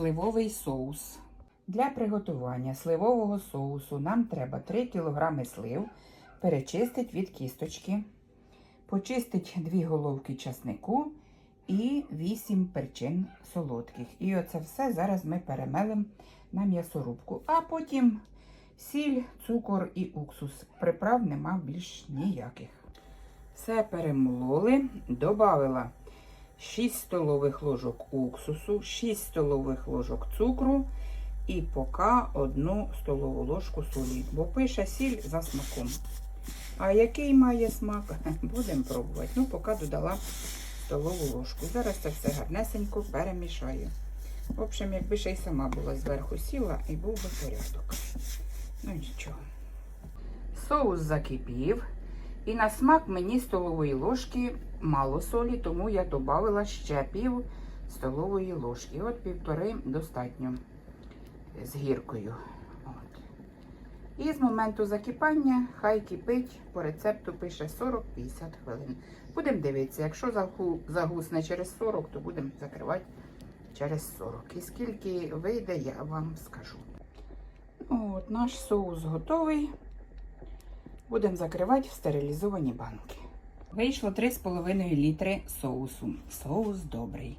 Сливовий соус. Для приготування сливового соусу нам треба 3 кг слив, перечистити від кісточки, почистити 2 головки часнику і 8 перчин солодких. І оце все зараз ми перемелимо на м'ясорубку. А потім сіль, цукор і уксус. Приправ нема більш ніяких. Все перемололи, додала 6 столових ложок уксусу, 6 столових ложок цукру і поки 1 столову ложку солі, бо пише сіль за смаком. А який має смак, будемо пробувати. Ну, поки додала столову ложку. Зараз це все гарнесенько перемішаю. В общем, якби ще й сама була зверху сіла, і був би порядок. Ну нічого. Соус закипів. І на смак мені столової ложки мало солі, тому я додала ще пів столової ложки. От півтори достатньо з гіркою. От. І з моменту закипання хай кипить, по рецепту пише 40-50 хвилин. Будемо дивитися, якщо загусне через 40, то будемо закривати через 40. І скільки вийде, я вам скажу. Ну, От, наш соус готовий. Будемо закривати в стерилізовані банки. Вийшло 3,5 літри соусу. Соус добрий.